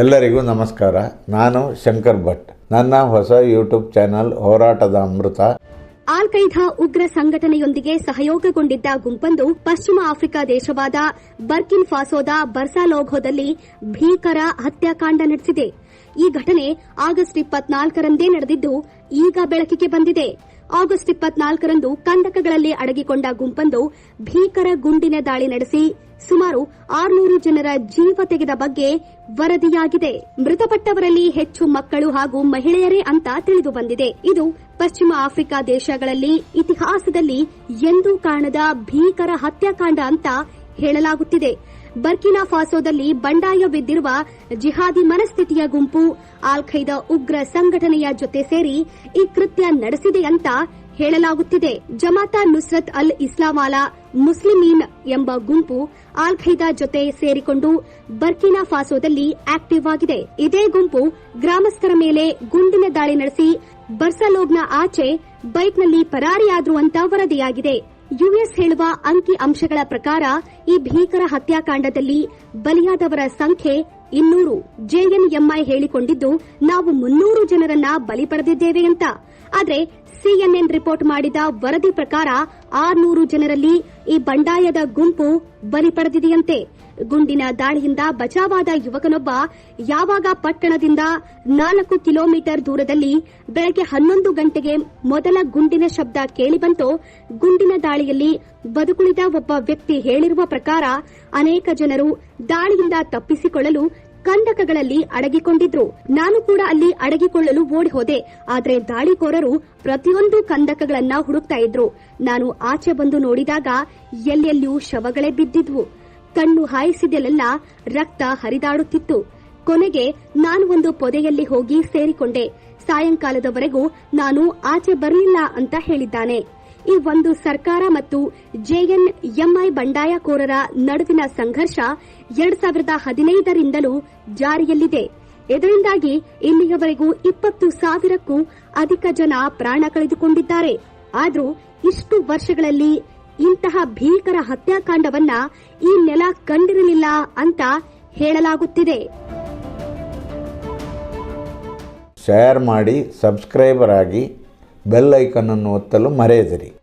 ಎಲ್ಲರಿಗೂ ನಮಸ್ಕಾರ. ನಾನು ಶಂಕರ್ ಭಟ್. ನನ್ನ ಹೊಸ ಯೂಟ್ಯೂಬ್ ಚಾನಲ್ ಹೋರಾಟದ ಅಮೃತ. ಆಲ್ ಖೈದಾ ಉಗ್ರ ಸಂಘಟನೆಯೊಂದಿಗೆ ಸಹಯೋಗಗೊಂಡಿದ್ದ ಗುಂಪೊಂದು ಪಶ್ಚಿಮ ಆಫ್ರಿಕಾ ದೇಶವಾದ ಬರ್ಕಿನ್ ಫಾಸೋದ ಬರ್ಸಾಲೋಘೋದಲ್ಲಿ ಭೀಕರ ಹತ್ಯಾಕಾಂಡ ನಡೆಸಿದೆ. ಈ ಘಟನೆ ಆಗಸ್ಟ್ ಇಪ್ಪತ್ನಾಲ್ಕರಂದೇ ನಡೆದಿದ್ದು ಈಗ ಬೆಳಕಿಗೆ ಬಂದಿದೆ. ಆಗಸ್ಟ್ ಇಪ್ಪತ್ನಾಲ್ಕರಂದು ಕಂದಕಗಳಲ್ಲಿ ಅಡಗಿಕೊಂಡ ಗುಂಪೊಂದು ಭೀಕರ ಗುಂಡಿನ ದಾಳಿ ನಡೆಸಿ ಸುಮಾರು ಆರುನೂರು ಜನರ ಜೀವ ತೆಗೆದ ಬಗ್ಗೆ ವರದಿಯಾಗಿದೆ. ಮೃತಪಟ್ಟವರಲ್ಲಿ ಹೆಚ್ಚು ಮಕ್ಕಳು ಹಾಗೂ ಮಹಿಳೆಯರೇ ಅಂತ ತಿಳಿದು ಬಂದಿದೆ. ಇದು ಪಶ್ಚಿಮ ಆಫ್ರಿಕಾ ದೇಶಗಳಲ್ಲಿ, ಇತಿಹಾಸದಲ್ಲಿ ಎಂದೂ ಕಾಣದ ಭೀಕರ ಹತ್ಯಾಕಾಂಡ ಅಂತ ಹೇಳಲಾಗುತ್ತಿದೆ. ಬರ್ಕಿನಾ ಫಾಸೋದಲ್ಲಿ ಬಂಡಾಯ ಬಿದ್ದಿರುವ ಜಿಹಾದಿ ಮನಸ್ಥಿತಿಯ ಗುಂಪು, ಆಲ್ ಖೈದಾ ಉಗ್ರ ಸಂಘಟನೆಯ ಜೊತೆ ಸೇರಿ ಈ ಕೃತ್ಯ ನಡೆಸಿದೆ ಅಂತ ಹೇಳಲಾಗುತ್ತಿದೆ. ಜಮಾತಾ ನುಸ್ರತ್ ಅಲ್ ಇಸ್ಲಾಮಾಲಾ ಮುಸ್ಲಿಮೀನ್ ಎಂಬ ಗುಂಪು ಆಲ್ ಖೈದಾ ಜೊತೆ ಸೇರಿಕೊಂಡು ಬರ್ಕಿನಾ ಫಾಸೋದಲ್ಲಿ ಆಕ್ಟಿವ್ ಆಗಿದೆ. ಇದೇ ಗುಂಪು ಗ್ರಾಮಸ್ಥರ ಮೇಲೆ ಗುಂಡಿನ ದಾಳಿ ನಡೆಸಿ ಬರ್ಸಲೋಗ್ನ ಆಚೆ ಬೈಕ್ನಲ್ಲಿ ಪರಾರಿಯಾದ್ರು ಅಂತ ವರದಿಯಾಗಿದೆ. ಯುಎಸ್ ಹೇಳುವ ಅಂಕಿ ಅಂಶಗಳ ಪ್ರಕಾರ ಈ ಭೀಕರ ಹತ್ಯಾಕಾಂಡದಲ್ಲಿ ಬಲಿಯಾದವರ ಸಂಖ್ಯೆ ಇನ್ನೂರು. ಜೆಎನ್ಎಂಐ ಹೇಳಿಕೊಂಡಿದ್ದು ನಾವು ಮುನ್ನೂರು ಜನರನ್ನ ಬಲಿ ಪಡೆದಿದ್ದೇವೆ ಅಂತ. ಆದ್ರೆ ಸಿಎನ್ಎನ್ ರಿಪೋರ್ಟ್ ಮಾಡಿದ ವರದಿ ಪ್ರಕಾರ ಆರ್ನೂರು ಜನರಲ್ಲಿ ಈ ಬಂಡಾಯದ ಗುಂಪು ಬಲಿ ಪಡೆದಿದೆಯಂತೆ. ಗುಂಡಿನ ದಾಳಿಯಿಂದ ಬಚಾವಾದ ಯುವಕನೊಬ್ಬ ಯಾವಾಗ ಪಟ್ಟಣದಿಂದ ನಾಲ್ಕು ಕಿಲೋಮೀಟರ್ ದೂರದಲ್ಲಿ ಬೆಳಗ್ಗೆ ಹನ್ನೊಂದು ಗಂಟೆಗೆ ಮೊದಲ ಗುಂಡಿನ ಶಬ್ದ ಕೇಳಿಬಂತು ಗುಂಡಿನ ದಾಳಿಯಲ್ಲಿ ಬದುಕುಳಿದ ಒಬ್ಬ ವ್ಯಕ್ತಿ ಹೇಳಿರುವ ಪ್ರಕಾರ ಅನೇಕ ಜನರು ದಾಳಿಯಿಂದ ತಪ್ಪಿಸಿಕೊಳ್ಳಲು ಕಂದಕಗಳಲ್ಲಿ ಅಡಗಿಕೊಂಡಿದ್ರು. ನಾನು ಕೂಡ ಅಲ್ಲಿ ಅಡಗಿಕೊಳ್ಳಲು ಓಡಿ ಹೋದೆ ಆದ್ರೆ ದಾಳಿಕೋರರು ಪ್ರತಿಯೊಂದು ಕಂದಕಗಳನ್ನ ಹುಡುಕ್ತಾ ಇದ್ರು. ನಾನು ಆಚೆ ಬಂದು ನೋಡಿದಾಗ ಎಲ್ಲೆಲ್ಲಿಯೂ ಶವಗಳೇ ಬಿದ್ದಿದ್ವು. ಕಣ್ಣು ಹಾಯಿಸಿದೆಲ್ಲ ರಕ್ತ ಹರಿದಾಡುತ್ತಿತ್ತು. ಕೊನೆಗೆ ನಾನು ಒಂದು ಪೊದೆಯಲ್ಲಿ ಹೋಗಿ ಸೇರಿಕೊಂಡೆ. ಸಾಯಂಕಾಲದವರೆಗೂ ನಾನು ಆಚೆ ಬರಲಿಲ್ಲ ಅಂತ ಹೇಳಿದ್ದಾನೆ. ಈ ಒಂದು ಸರ್ಕಾರ ಮತ್ತು ಜೆಎನ್ಎಂಐ ಬಂಡಾಯಕೋರರ ನಡುವಿನ ಸಂಘರ್ಷ ಎರಡ್ ಸಾವಿರದ ಹದಿನೈದರಿಂದಲೂ ಜಾರಿಯಲ್ಲಿದೆ. ಇದರಿಂದಾಗಿ ಇಲ್ಲಿಯವರೆಗೂ ಇಪ್ಪತ್ತು ಸಾವಿರಕ್ಕೂ ಅಧಿಕ ಜನ ಪ್ರಾಣ ಕಳೆದುಕೊಂಡಿದ್ದಾರೆ. ಆದರೂ ಇಷ್ಟು ವರ್ಷಗಳಲ್ಲಿ ಇಂತಹ ಭೀಕರ ಹತ್ಯಾಕಾಂಡವನ್ನ ಈ ನೆಲ ಕಂಡಿರಲಿಲ್ಲ ಅಂತ ಹೇಳಲಾಗುತ್ತಿದೆ. ಶೇರ್ ಮಾಡಿ ಸಬ್ಸ್ಕ್ರೈಬರ್ ಆಗಿ ಬೆಲ್ ಐಕನ್ ಅನ್ನು ಒತ್ತಲು ಮರೆಯದಿರಿ.